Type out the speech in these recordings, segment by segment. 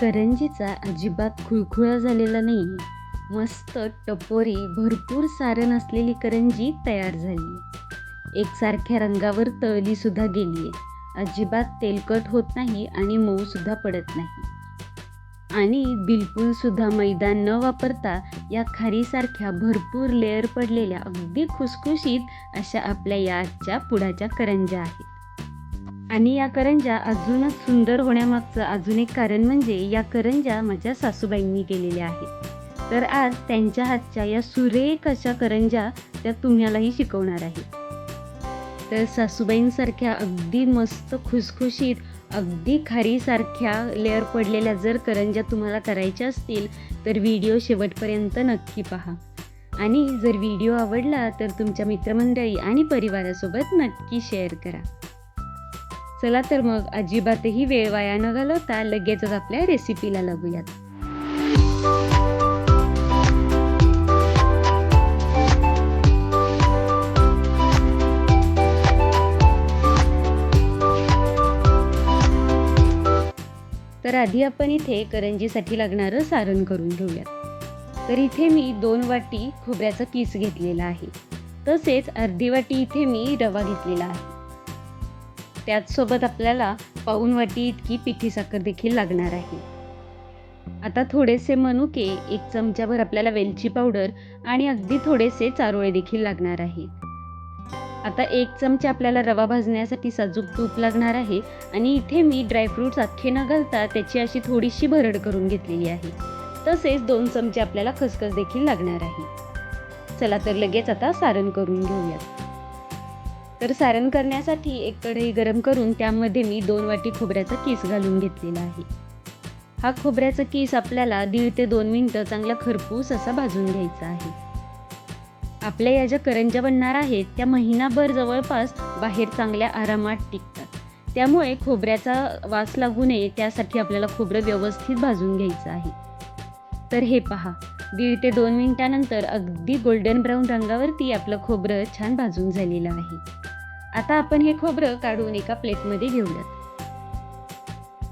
करंजीचा अजिबात खुळखुळा झालेला नाही मस्त टपोरी भरपूर सारण असलेली करंजी तयार झाली एकसारख्या रंगावर तळली सुद्धा गेली आहे अजिबात तेलकट होत नाही आणि मऊ सुद्धा पडत नाही. आणि बिलकुल सुद्धा मैदा न वापरता या खारीसारख्या भरपूर लेअर पडलेल्या अगदी खुसखुशीत अशा आपल्या या आजच्या पुडाच्या करंज्या आहेत. आणि या करंज्या अजूनच सुंदर होण्यामागचं अजून एक कारण म्हणजे या करंज्या माझ्या सासूबाईंनी केलेल्या आहेत. तर आज त्यांच्या हातच्या या सुरेख अशा करंज्या त्या तुम्हालाही शिकवणार आहे. तर सासूबाईंसारख्या अगदी मस्त खुसखुशीत अगदी खारीसारख्या लेअर पडलेल्या जर करंज्या तुम्हाला करायच्या असतील तर व्हिडिओ शेवटपर्यंत नक्की पहा. आणि जर व्हिडिओ आवडला तर तुमच्या मित्रमंडळी आणि परिवारासोबत नक्की शेअर करा. चला तर मग अजिबातही वेळ वाया न घालवता लगेचच आपल्या रेसिपीला लागूयात. तर आधी आपण इथे करंजीसाठी लागणारं सारण करून घेऊयात. तर इथे मी दोन वाटी खोबऱ्याचा किस घेतलेला आहे. तसेच अर्धी वाटी इथे मी रवा घेतलेला आहे. त्याचसोबत आपल्याला पाऊन वाटी इतकी पिठी साखर देखील लागणार आहे. आता थोडेसे मनुके एक चमच्याभर आपल्याला वेलची पावडर आणि अगदी थोडेसे चारोळे देखील लागणार आहे. आता एक चमचा आपल्याला रवा भाजण्यासाठी साजूक तूप लागणार आहे आणि इथे मी ड्रायफ्रूट्स अख्खे न घालता त्याची अशी थोडीशी भरड करून घेतलेली आहे. तसेच दोन चमचे आपल्याला खसखस देखील लागणार आहे. चला तर लगेच आता सारण करून घेऊयात. तर सारण करण्यासाठी एक कढई गरम करून त्यामध्ये मी दोन वाटी खोबऱ्याचा केस घालून घेतलेला आहे. हा खोबऱ्याचा केस आपल्याला दीड ते दोन मिनटं चांगला खरपूस असा भाजून घ्यायचा आहे. आपल्या या ज्या करंज्या बनणार आहेत त्या महिनाभर जवळपास बाहेर चांगल्या आरामात टिकतात. त्यामुळे खोबऱ्याचा वास लागू नये त्यासाठी आपल्याला खोबरं व्यवस्थित भाजून घ्यायचं आहे. तर हे पहा दीड ते दोन मिनिटानंतर अगदी गोल्डन ब्राऊन रंगावरती आपलं खोबरं छान भाजून झालेलं आहे. आता आपण हे खोबरं काढून एका प्लेटमध्ये घेऊयात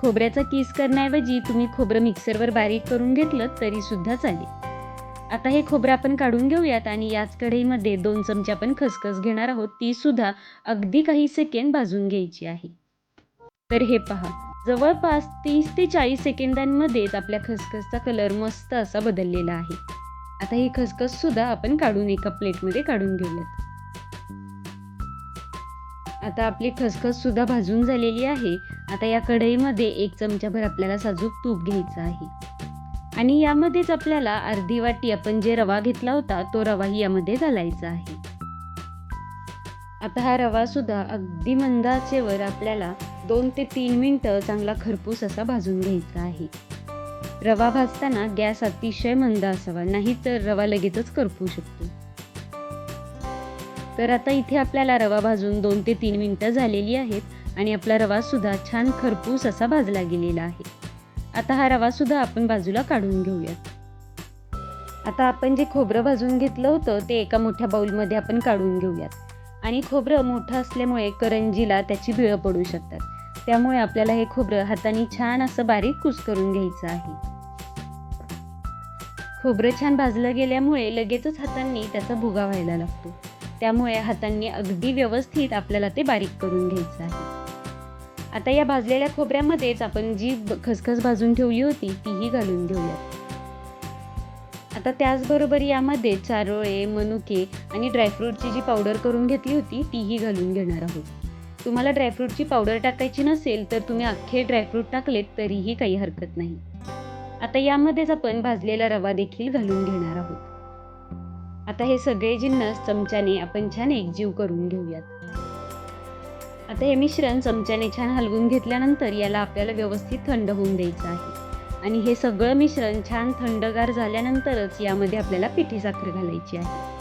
खोबऱ्याचा किस करण्याऐवजी तुम्ही खोबरं मिक्सरवर बारीक करून घेतलं तरी सुद्धा चालेल. आता हे खोबरं आपण काढून घेऊयात आणि याच कढईमध्ये दोन चमचे आपण खसखस घेणार आहोत. ती सुद्धा अगदी काही सेकंद भाजून घ्यायची आहे. तर हे पहा. जवळपास तीस ते चाळीस सेकंदांमध्येच आपल्या खसखसचा कलर मस्त असा बदललेला आहे. आता ही खसखस सुद्धा आपण काढून एका प्लेटमध्ये काढून घेऊयात. आता आपली खसखस सुद्धा भाजून झालेली आहे. आता या कढईमध्ये एक चमचाभर आपल्याला साजूक तूप घ्यायचं आहे. आणि यामध्येच आपल्याला अर्धी वाटी आपण जे रवा घेतला होता तो रवाही यामध्ये घालायचा आहे. आता हा रवा सुद्धा अगदी मंद आचेवर आपल्याला दोन ते तीन मिनटं चांगला खरपूस असा भाजून घ्यायचा आहे. रवा भाजताना गॅस अतिशय मंद असावा नाही तर रवा लगेचच करपू शकतो. तर आता इथे आपल्याला रवा भाजून दोन ते तीन मिनटं झालेली आहेत आणि आपला रवा सुद्धा छान खरपूस असा भाजला गेलेला आहे. आता हा रवा सुद्धा आपण बाजूला काढून घेऊयात. आता आपण जे खोबरं भाजून घेतलं होतं ते एका मोठ्या बाऊलमध्ये आपण काढून घेऊयात. आणि खोबरं मोठं असल्यामुळे करंजीला त्याची बिळं पडू शकतात. त्यामुळे आपल्याला हे खोबरं हाताने छान असं बारीक कुस करून घ्यायचं आहे. खोबरं छान भाजलं गेल्यामुळे लगेचच हातांनी त्याचा भुगा व्हायला लागतो. त्यामुळे हातांनी अगदी व्यवस्थित आपल्याला ते बारीक करून घ्यायचं आहे. आता या भाजलेल्या खोबऱ्यामध्येच आपण जी खसखस भाजून ठेवली होती तीही घालून घेऊयात. आता त्याचबरोबर यामध्ये चारोळे मनुके आणि ड्रायफ्रूटची जी पावडर करून घेतली होती तीही घालून घेणार आहोत. तुम्हाला ड्रायफ्रूटची पावडर टाकायची नसेल तर तुम्ही अख्खे ड्रायफ्रूट टाकलेत तरीही काही हरकत नाही. आता यामध्येच आपण भाजलेला रवा देखील घालून घेणार आहोत. आता हे सगळे जिन्नस चमच्याने आपण छान एकजीव करून घेऊयात. आता हे मिश्रण चमच्याने छान हलवून घेतल्यानंतर याला आपल्याला व्यवस्थित थंड होऊन द्यायचं आहे. आणि हे सगळं मिश्रण छान थंडगार झाल्यानंतरच यामध्ये आपल्याला पिठी साखर घालायची आहे.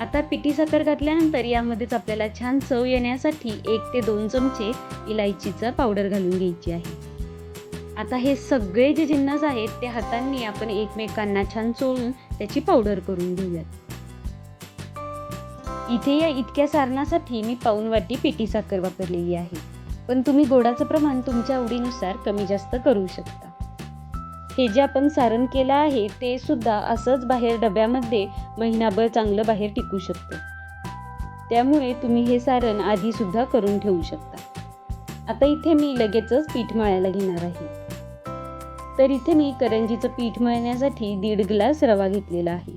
आता पिठी साखर घातल्यानंतर यामध्येच आपल्याला छान चव येण्यासाठी एक ते दोन चमचे इलायचीचं पावडर घालून घ्यायची आहे. आता हे सगळे जे जिन्नस आहेत ते हातांनी आपण एकमेकांना छान चोळून त्याची पावडर करून घेऊयात. इथे या इतक्या सारणासाठी मी पाऊन वाटी पिठी साखर वापरलेली आहे. पण तुम्ही गोडाचं प्रमाण तुमच्या आवडीनुसार कमी जास्त करू शकता. हे जे आपण सारण केलं आहे ते सुद्धा असंच बाहेर डब्यामध्ये महिनाभर चांगलं बाहेर टिकू शकतं. त्यामुळे तुम्ही हे सारण आधीसुद्धा करून ठेवू शकता. आता इथे मी लगेचच पीठ मळायला घेणार आहे. तर इथे मी करंजीचं पीठ मळण्यासाठी दीड ग्लास रवा घेतलेला आहे.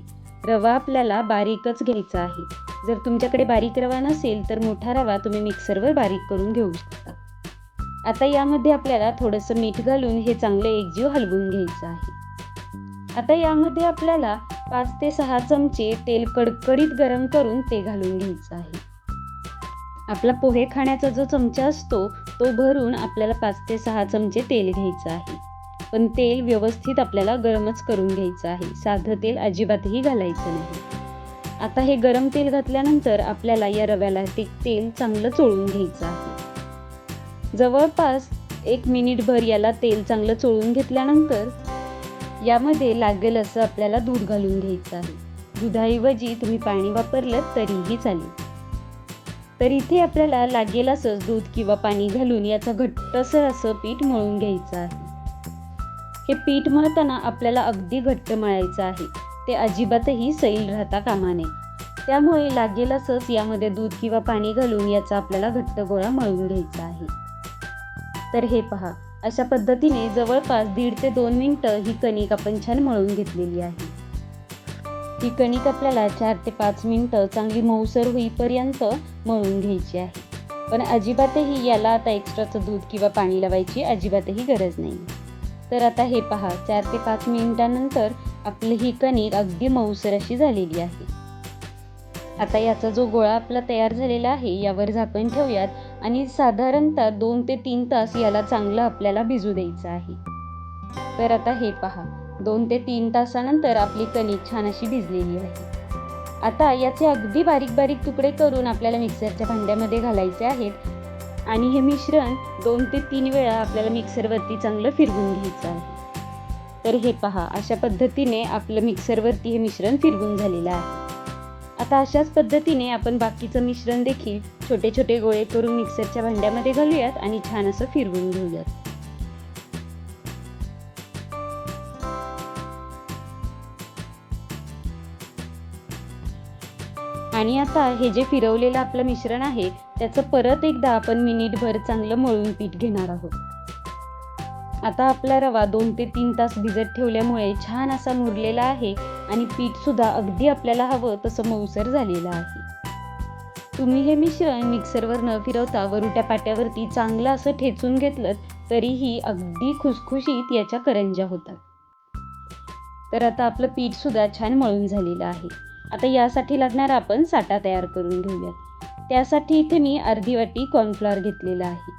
रवा आपल्याला बारीकच घ्यायचा आहे. जर तुमच्याकडे बारीक रवा नसेल तर मोठा रवा तुम्ही मिक्सरवर बारीक करून घेऊ शकता. आता यामध्ये आपल्याला थोडंसं मीठ घालून हे चांगलं एकजीव हलवून घ्यायचं आहे. आता यामध्ये आपल्याला पाच ते सहा चमचे तेल कडकडीत गरम करून ते घालून घ्यायचं आहे. आपला पोहे खाण्याचा जो चमचा असतो तो भरून आपल्याला पाच ते सहा चमचे तेल घ्यायचं आहे. पण तेल व्यवस्थित आपल्याला गरमच करून घ्यायचं आहे. साधं तेल अजिबातही घालायचं नाही. आता हे गरम तेल घातल्यानंतर आपल्याला या रव्याला ते तेल चांगलं चोळून घ्यायचं आहे. जवळपास एक मिनिटभर याला तेल चांगलं चोळून घेतल्यानंतर यामध्ये लागेल असं आपल्याला दूध घालून घ्यायचं आहे. दुधाऐवजी तुम्ही पाणी वापरलं तरीही चालेल. तर इथे आपल्याला लागेल असंच दूध किंवा पाणी घालून याचं घट्टसर असं पीठ मळून घ्यायचं आहे. हे पीठ मळताना आपल्याला अगदी घट्ट मळायचं आहे. ते अजिबातही सैल राहता कामा नये. त्यामुळे लागेल असंच यामध्ये दूध किंवा पाणी घालून याचा आपल्याला घट्ट गोळा मळून घ्यायचा आहे. तर हे पहा अशा पद्धतीने जवळपास दीड ते दोन मिनटं ही कणिक आपण छान मळून घेतलेली आहे. ही कणिक आपल्याला चार ते पाच मिनटं चांगली मऊसर होईपर्यंत मळून घ्यायची आहे. पण अजिबातही याला आता एक्स्ट्राचं दूध किंवा पाणी लावायची अजिबातही गरज नाही. तर आता हे पहा चार ते पाच मिनिटांनंतर आपली ही कणिक अगदी मऊसर अशी झालेली आहे. आता याचा जो गोळा आपला तयार झालेला आहे यावर झाकण ठेवूयात आणि साधारणतः दोन ते तीन तास याला चांगलं आपल्याला भिजू द्यायचं आहे. तर आता हे पहा दोन ते तीन तासानंतर आपली कणिक छान अशी भिजलेली आहे. आता याचे अगदी बारीक बारीक तुकडे करून आपल्याला मिक्सरच्या भांड्यामध्ये घालायचे आहेत आणि हे मिश्रण दोन ते तीन वेळा आपल्याला मिक्सरवरती चांगलं फिरवून घ्यायचं आहे. तर हे पहा अशा पद्धतीने आपलं मिक्सरवरती हे मिश्रण फिरवून झालेलं आहे. आता अशाच पद्धतीने आपण बाकीचं मिश्रण देखील छोटे छोटे गोळे करून मिक्सरच्या भांड्यामध्ये घालूयात आणि छान असं फिरवून घेऊयात. आणि आता हे जे फिरवलेलं आपलं मिश्रण आहे त्याचं परत एकदा आपण मिनिटभर चांगलं मळून पीठ घेणार आहोत. आता आपला रवा दोन ते तीन तास भिजत ठेवल्यामुळे छान असा मुरलेला आहे आणि पीठ सुद्धा अगदी आपल्याला हवं तसं मऊसर झालेलं आहे. तुम्ही हे मिश्रण मिक्सरवर न फिरवता वरुट्या पाट्यावरती चांगलं असं ठेचून घेतलं तरीही अगदी खुसखुशीत याच्या करंज्या होतात. तर आता आपलं पीठ सुद्धा छान मळून झालेलं आहे. आता यासाठी लागणार आपण साठा तयार करून घेऊयात. त्यासाठी इथे मी अर्धी वाटी कॉर्नफ्लॉवर घेतलेला आहे.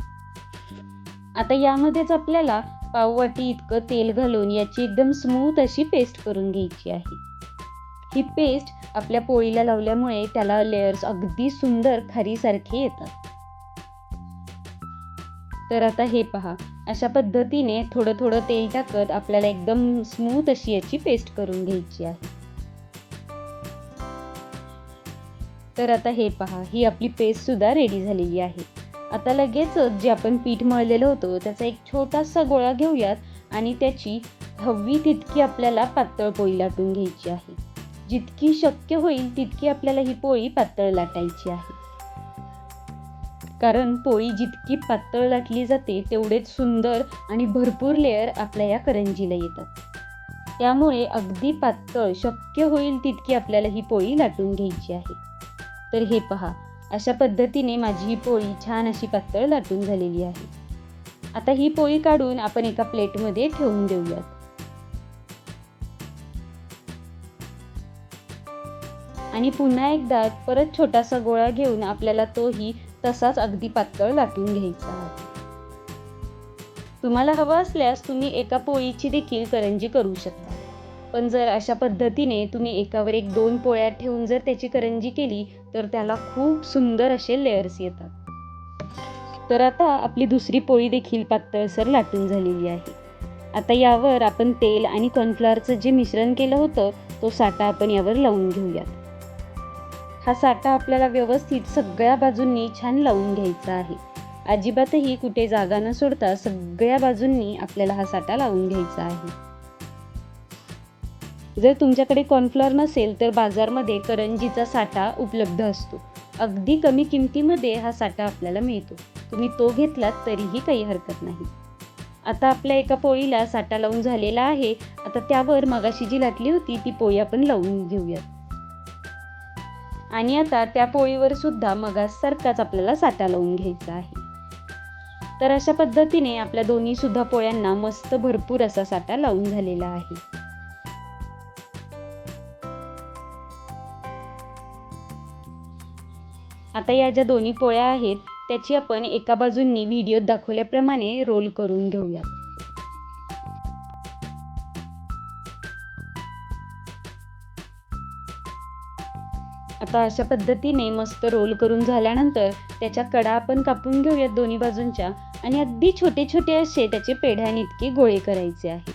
आता यामध्येच आपल्याला पाववाटी इतकं तेल घालून याची एकदम स्मूथ अशी पेस्ट करून घ्यायची आहे. ही पेस्ट आपल्या पोळीला लावल्यामुळे त्याला लेयर्स अगदी सुंदर खारीसारखे येतात. तर आता हे पहा अशा पद्धतीने थोडं थोडं तेल टाकत आपल्याला एकदम स्मूथ अशी याची पेस्ट करून घ्यायची आहे. तर आता हे पहा ही आपली पेस्टसुद्धा रेडी झालेली आहे. आता लगेचच जे आपण पीठ मळलेलं होतं त्याचा एक छोटासा गोळा घेऊयात आणि त्याची हवी तितकी आपल्याला पातळ पोळी लाटून घ्यायची आहे. जितकी शक्य होईल तितकी आपल्याला ही पोळी पातळ लाटायची आहे. कारण पोळी जितकी पातळ लाटली जाते तेवढेच सुंदर आणि भरपूर लेअर आपल्या या करंजीला येतात. त्यामुळे अगदी पातळ शक्य होईल तितकी आपल्याला ही पोळी लाटून घ्यायची आहे. तर हे पहा अशा पद्धतीने माझी ही पोळी छान अशी पातळ लाटून झालेली आहे. आता ही पोळी काढून आपण एका प्लेटमध्ये ठेवून देऊयात. आणि पुन्हा एकदा परत छोटासा गोळा घेऊन आपल्याला तोही तसाच अगदी पातळ लाटून घ्यायचा आहे. तुम्हाला हवं असल्यास तुम्ही एका पोळीची देखील करंजी करू शकता. पण जर अशा पद्धतीने तुम्ही एकावर एक दोन पोळ्या ठेवून जर त्याची करंजी केली तर त्याला खूप सुंदर असे लेअर्स येतात. तर आता आपली दुसरी पोळी देखील पातळसर लाटून झालेली आहे. आता यावर आपण तेल आणि कॉर्नफ्लॉवरचं जे मिश्रण केलं होतं तो साठा आपण यावर लावून घेऊयात. हा साठा आपल्याला व्यवस्थित सगळ्या बाजूंनी छान लावून घ्यायचा आहे. अजिबातही कुठे जागा न सोडता सगळ्या बाजूंनी आपल्याला हा साठा लावून घ्यायचा आहे. जर तुमच्याकडे कॉर्नफ्लॉवर नसेल तर बाजारमध्ये करंजीचा साठा उपलब्ध असतो. अगदी कमी किमतीमध्ये हा साठा आपल्याला मिळतो. तुम्ही तो घेतलात तरीही काही हरकत नाही. आता आपल्या एका पोळीला साठा लावून झालेला आहे. आता त्यावर मगाशी जी लाटली होती ती पोळी आपण लावून घेऊयात. आणि आता त्या पोळीवर सुद्धा मगासारखाच आपल्याला साठा लावून घ्यायचा आहे. तर अशा पद्धतीने आपल्या दोन्ही सुद्धा पोळ्यांना मस्त भरपूर असा साठा लावून झालेला आहे. आता या ज्या दोन्ही पोळ्या आहेत त्याची आपण एका बाजूंनी व्हिडिओत दाखवल्याप्रमाणे रोल करून घेऊया. आता अशा पद्धतीने मस्त रोल करून झाल्यानंतर त्याच्या कडा आपण कापून घेऊयात दोन्ही बाजूंच्या आणि अगदी छोटे छोटे असे त्याचे पेढ्यानितके गोळे करायचे आहे.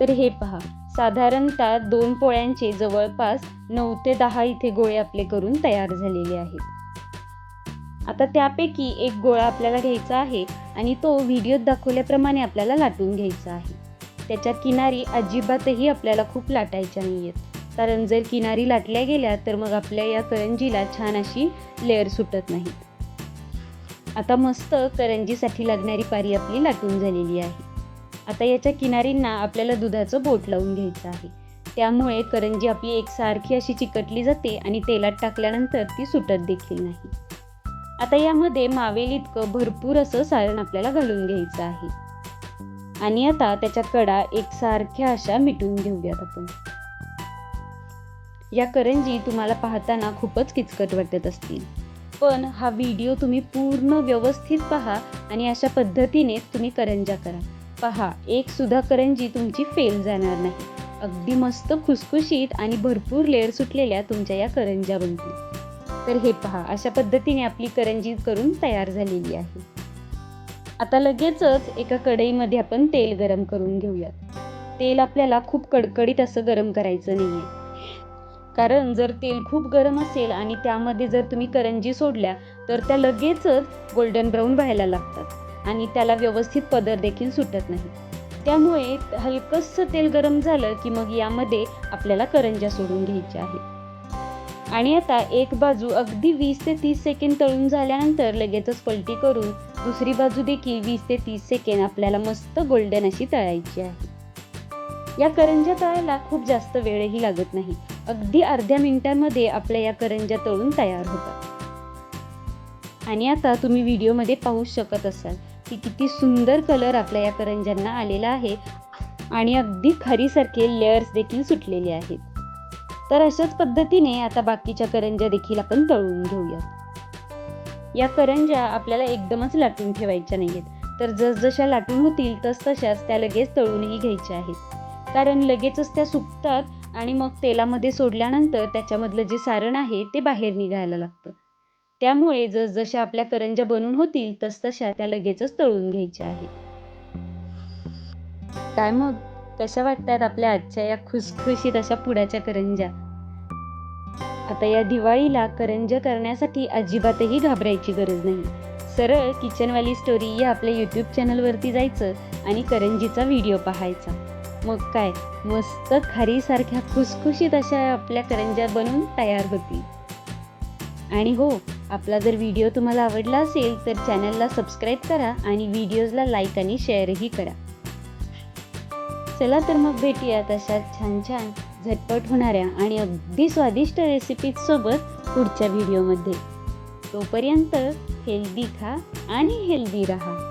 तर हे पहा. साधारणतः दोन पोळ्यांचे जवळपास नऊ ते दहा इथे गोळे आपले करून तयार झालेले आहेत. आता त्यापैकी एक गोळा आपल्याला घ्यायचा आहे आणि तो व्हिडिओत दाखवल्याप्रमाणे आपल्याला लाटून घ्यायचा आहे. त्याच्या किनारी अजिबातही आपल्याला खूप लाटायच्या नाही आहेत कारण जर किनारी लाटल्या गेल्या तर मग आपल्या या करंजीला छान अशी लेअर सुटत नाही आता मस्त करंजीसाठी लागणारी पारी आपली लाटून झालेली आहे. आता याच्या किनारींना आपल्याला दुधाचं बोट लावून घ्यायचं आहे. त्यामुळे करंजी आपली एकसारखी अशी चिकटली जाते आणि तेलात टाकल्यानंतर ती सुटत देखील नाही. आता यामध्ये मावेल इतकं भरपूर असं सारण आपल्याला घालून घ्यायचं आहे. आणि आता त्याच्या कडा एकसारख्या अशा मिटून घेऊयात आपण. या करंजी तुम्हाला पाहताना खूपच किचकट वाटत असतील. पण हा व्हिडिओ तुम्ही पूर्ण व्यवस्थित पहा आणि अशा पद्धतीनेच तुम्ही करंजा करा. पहा एकसुद्धा करंजी तुमची फेल जाणार नाही. अगदी मस्त खुसखुशीत आणि भरपूर लेअर सुटलेल्या तुमच्या या करंज्या बनतील तर हे पहा अशा पद्धतीने आपली करंजी करून तयार झालेली आहे. आता लगेचच एका कढईमध्ये आपण तेल गरम करून घेऊयात. तेल आपल्याला खूप कडकडीत असं गरम करायचं नाही आहे कारण जर तेल खूप गरम असेल आणि त्यामध्ये जर तुम्ही करंजी सोडल्या तर त्या लगेचच गोल्डन ब्राऊन व्हायला लागतात. आणि त्याला व्यवस्थित पदर देखील सुटत नाही. त्यामुळे हलकंसं तेल गरम झालं की मग यामध्ये आपल्याला करंजा सोडून घ्यायच्या आहेत आणि आता एक बाजू अगदी वीस ते तीस सेकंड तळून झाल्यानंतर लगेचच पलटी करून दुसरी बाजू देखील वीस ते तीस सेकंड आपल्याला मस्त गोल्डन अशी तळायची आहे. या करंजा तळायला खूप जास्त वेळही लागत नाही. अगदी अर्ध्या मिनिटांमध्ये आपल्या या करंजा तळून तयार होतात. आणि आता तुम्ही व्हिडिओमध्ये पाहू शकत असाल की किती सुंदर कलर आपल्या या करंज्यांना आलेला आहे. आणि अगदी खरीसारखे लेअर्स देखील सुटलेले आहेत. तर अशाच पद्धतीने आता बाकीच्या करंज्या देखील आपण तळून घेऊया या करंज्या आपल्याला एकदमच लाटून ठेवायच्या नाहीयेत. तर जसजशा लाटून होतील तस तशाच त्या लगेच तळूनही घ्यायच्या आहेत. कारण लगेचच त्या सुकतात आणि मग तेलामध्ये सोडल्यानंतर त्याच्यामधलं जे सारण आहे ते बाहेर निघायला लागतं. त्यामुळे जसजशा आपल्या करंज्या बनून होतील तसतशा त्या लगेचच तळून घ्यायच्या आहेत. काय मग? कशा वाटतात आपल्या आजच्या या खुसखुशीत अशा पुड्याच्या करंज्या? आता या दिवाळीला करंज्या करण्यासाठी अजिबातही घाबरायची गरज नाही. सरळ किचनवाली स्टोरी या आपल्या यूट्यूब चॅनलवरती जायचं आणि करंजीचा व्हिडिओ पाहायचा. मग काय? मस्त खारीसारख्या खुसखुशीत अशा आपल्या करंज्या बनवून तयार होतील. आणि हो आपला जर व्हिडिओ तुम्हाला आवडला असेल तर चॅनलला सबस्क्राईब करा आणि व्हिडिओजला लाईक आणि शेअरही करा. चला तर मग भेटूया तशा छान छान झटपट होणाऱ्या आणि अगदी स्वादिष्ट रेसिपीजसोबत पुढच्या व्हिडिओमध्ये तोपर्यंत हेल्दी खा आणि हेल्दी राहा.